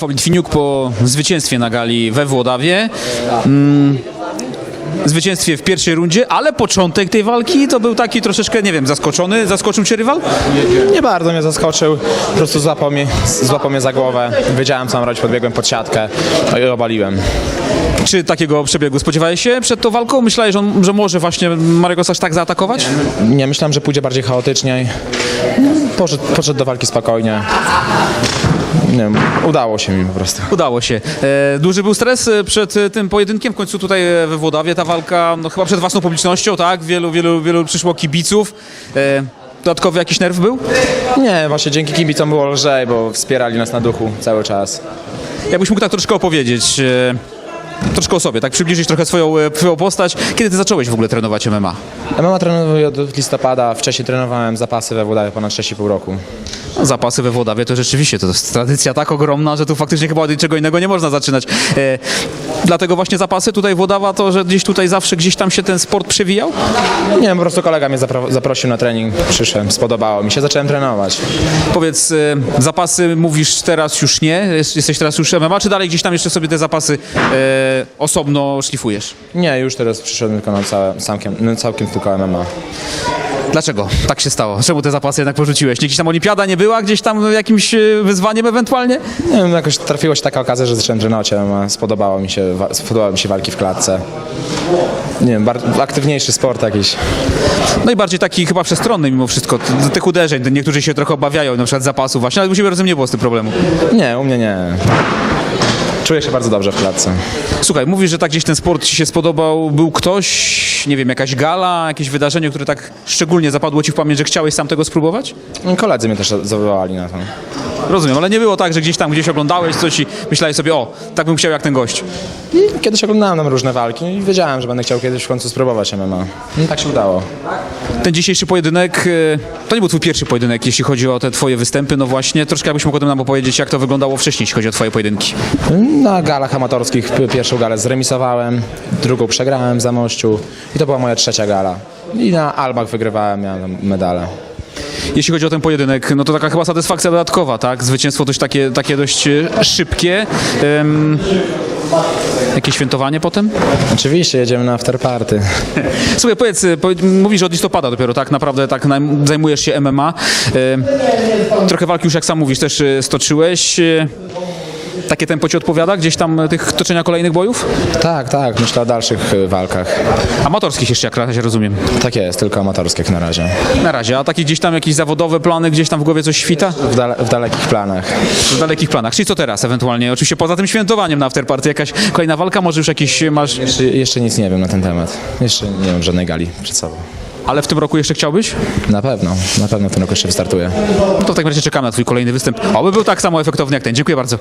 Rafał Litwiniuk po zwycięstwie na gali we Włodawie. Mm, zwycięstwie w pierwszej rundzie, ale początek tej walki to był taki troszeczkę, nie wiem, zaskoczony. Zaskoczył cię rywal? Nie bardzo mnie zaskoczył, po prostu złapał mnie, złapał mnie za głowę. Wiedziałem co mam robić, podbiegłem pod siatkę no i obaliłem. Czy takiego przebiegu spodziewałeś się przed tą walką? Myślałeś, że, on, że może właśnie Marek aż tak zaatakować? Nie myślałem, że pójdzie bardziej chaotycznie. Poszedł, poszedł do walki spokojnie. Nie wiem, udało się mi po prostu. Udało się. E, duży był stres e, przed e, tym pojedynkiem, w końcu tutaj e, we Włodawie ta walka, no chyba przed własną publicznością, tak? Wielu, wielu, wielu przyszło kibiców. E, dodatkowy jakiś nerw był? Nie, właśnie dzięki kibicom było lżej, bo wspierali nas na duchu cały czas. Jakbyś mógł tak troszkę opowiedzieć, e, troszkę o sobie, tak przybliżyć trochę swoją, e, swoją postać. Kiedy ty zacząłeś w ogóle trenować MMA? MMA trenuję od listopada, wcześniej trenowałem zapasy we Włodawie ponad 6,5 roku. No, Zapasy we Włodawie to rzeczywiście to jest tradycja tak ogromna, że tu faktycznie chyba od niczego innego nie można zaczynać. Dlatego właśnie zapasy tutaj Włodawa to, że gdzieś tutaj zawsze gdzieś tam się ten sport przewijał? Nie wiem, po prostu kolega mnie zapro- zaprosił na trening, przyszedłem, spodobało mi się, zacząłem trenować. Powiedz, e, zapasy mówisz teraz już nie, jest, jesteś teraz już MMA, czy dalej gdzieś tam jeszcze sobie te zapasy e, osobno szlifujesz? Nie, już teraz przyszedłem tylko na całe, całkiem, no, całkiem tylko MMA. Dlaczego tak się stało? Czemu te zapasy jednak porzuciłeś? Gdzieś tam olimpiada nie była? Gdzieś tam jakimś e, wyzwaniem ewentualnie? Nie wiem, jakoś trafiła się taka okazja, że zacząłem trenować MMA. Spodobało mi się, spodobały mi się walki w klatce. Nie wiem, aktywniejszy sport jakiś. No i bardziej taki chyba przestronny mimo wszystko, t- tych uderzeń. Niektórzy się trochę obawiają na przykład zapasu właśnie, ale u Ciebie rozumiem nie było z tym problemu. Nie, u mnie nie. Czuję się bardzo dobrze w klatce. Słuchaj, mówisz, że tak gdzieś ten sport Ci się spodobał. Był ktoś, nie wiem, jakaś gala, jakieś wydarzenie, które tak szczególnie zapadło Ci w pamięć, że chciałeś sam tego spróbować? Koledzy mnie też zawołali na to. Rozumiem, ale nie było tak, że gdzieś tam gdzieś oglądałeś coś i myślałeś sobie, o, tak bym chciał jak ten gość. Kiedyś oglądałem tam różne walki i wiedziałem, że będę chciał kiedyś w końcu spróbować MMA. No, tak się udało. Ten dzisiejszy pojedynek, e, to nie był Twój pierwszy pojedynek, jeśli chodzi o te Twoje występy, no właśnie. Troszkę jakbyś mógł o tym nam opowiedzieć, jak to wyglądało wcześniej, jeśli chodzi o Twoje pojedynki. Na galach amatorskich pierwszą galę zremisowałem, drugą przegrałem w Zamościu i to była moja trzecia gala. I na Albach wygrywałem, miałem medale. Jeśli chodzi o ten pojedynek, no to taka chyba satysfakcja dodatkowa, tak? Zwycięstwo dość takie, takie dość e, szybkie. Em, jakieś świętowanie potem? Oczywiście jedziemy na afterparty. Słuchaj, powiedz, e, powiedz, mówisz że od listopada dopiero, tak naprawdę tak zajmujesz się MMA. E, trochę walki już, jak sam mówisz, też e, stoczyłeś. E, takie tempo ci odpowiada? Gdzieś tam e, tych toczenia kolejnych bojów? Tak, tak, myślę o dalszych y, walkach. Amatorskich jeszcze, jak na razie rozumiem. Tak jest, tylko amatorskie jak na razie. Na razie, a takie gdzieś tam jakieś zawodowe plany, gdzieś tam w głowie coś świta? W, dale, w dalekich planach. W dalekich planach. Czyli co teraz ewentualnie? Oczywiście poza tym świętowaniem na afterparty, jakaś kolejna walka, może już jakiś masz... Jeszcze, jeszcze nic nie wiem na ten temat. Jeszcze nie mam żadnej gali przed sobą. Ale w tym roku jeszcze chciałbyś? Na pewno, na pewno w tym roku jeszcze wystartuję. No to w takim razie czekamy na twój kolejny występ. Oby był tak samo efektowny jak ten. Dziękuję bardzo.